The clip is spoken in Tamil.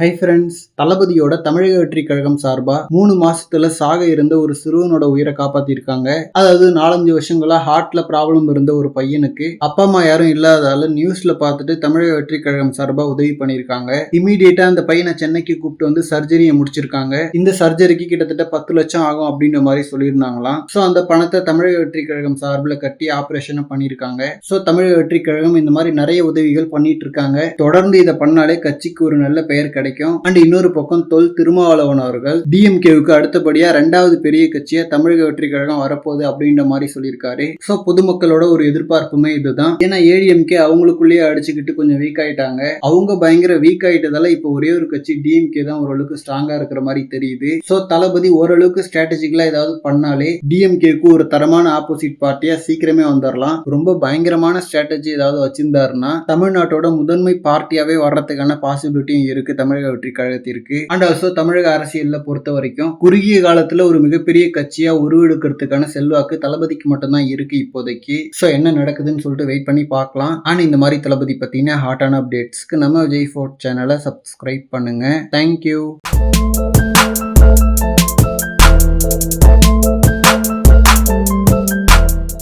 ஹை ஃப்ரெண்ட்ஸ் தளபதியோட தமிழக வெற்றி கழகம் சார்பா மூணு மாசத்துல சாக இருந்த ஒரு சிறுவனோட உயிரை காப்பாத்திருக்காங்க. அதாவது நாலஞ்சு வருஷங்களா ஹார்ட்ல ப்ராப்ளம் இருந்த ஒரு பையனுக்கு அப்பா அம்மா யாரும் இல்லாததால நியூஸ்ல பார்த்துட்டு தமிழக வெற்றி கழகம் சார்பா உதவி பண்ணியிருக்காங்க இமீடியட்டா அந்த பையனை சென்னைக்கு கூப்பிட்டு வந்து சர்ஜரியை முடிச்சிருக்காங்க. இந்த சர்ஜரிக்கு கிட்டத்தட்ட பத்து லட்சம் ஆகும் அப்படின்ற மாதிரி சொல்லியிருந்தாங்களாம். ஸோ அந்த பணத்தை தமிழக வெற்றி கழகம் சார்பில் கட்டி ஆபரேஷனை பண்ணியிருக்காங்க ஸோ தமிழக வெற்றி கழகம் இந்த மாதிரி நிறைய உதவிகள் பண்ணிட்டு இருக்காங்க. தொடர்ந்து இதை பண்ணாலே கட்சிக்கு ஒரு நல்ல பெயர் கிடைக்கும் அண்ட் இன்னொரு பக்கம் தொல் திருமாவளவன் அவர்கள் டிஎம்கேவுக்கு அடுத்தபடியா ரெண்டாவது பெரிய கட்சியா தமிழக வெற்றி கழகம் வரப்போகுது அப்படின்ற மாதிரி சொல்லியிருக்காரு. ஸோ பொதுமக்களோட ஒரு எதிர்பார்ப்புமே இதுதான். ஏன்னா ஏடிஎம்கே அவங்களுக்குள்ளேயே அடிச்சுக்கிட்டு கொஞ்சம் வீக் ஆயிட்டாங்க. அவங்க பயங்கர வீக் ஆயிட்டதால இப்போ ஒரே ஒரு கட்சி டிஎம்கே தான் ஓரளவுக்கு ஸ்ட்ராங்கா இருக்கிற மாதிரி தெரியுது. ஸோ தளபதி ஓரளவுக்கு ஸ்ட்ராட்டஜிக்கலா ஏதாவது பண்ணாலே டிஎம்கேக்கு ஒரு தரமான ஆப்போசிட் பார்ட்டியா சீக்கிரமே வந்துடலாம் ரொம்ப பயங்கரமான ஸ்ட்ராட்டஜி ஏதாவது வச்சிருந்தாருன்னா தமிழ்நாட்டோட முதன்மை பார்ட்டியாவே வர்றதுக்கான பாசிபிலிட்டியும் இருக்கு. தமிழக வெற்றி கழகத்திற்கு அண்ட் ஆல்சோ தமிழக அரசியல்ல பொறுத்த வரைக்கும் குறுகிய காலத்துல ஒரு மிகப்பெரிய கட்சியா உருவெடுக்கிறதுக்கான செல்வாக்கு தளபதிக்கு மட்டும்தான் இருக்கு இப்போதைக்கு. ஸோ என்ன நடக்குதுன்னு சொல்லிட்டு வெயிட் பண்ணி பார்க்கலாம். ஆனா இந்த மாதிரி தளபதி பத்தின ஹாட்டான அப்டேட்ஸ்க்கு நம்ம விஜய் ஃபோர்ட் சேனலை சப்ஸ்கிரைப் பண்ணுங்க. Thank you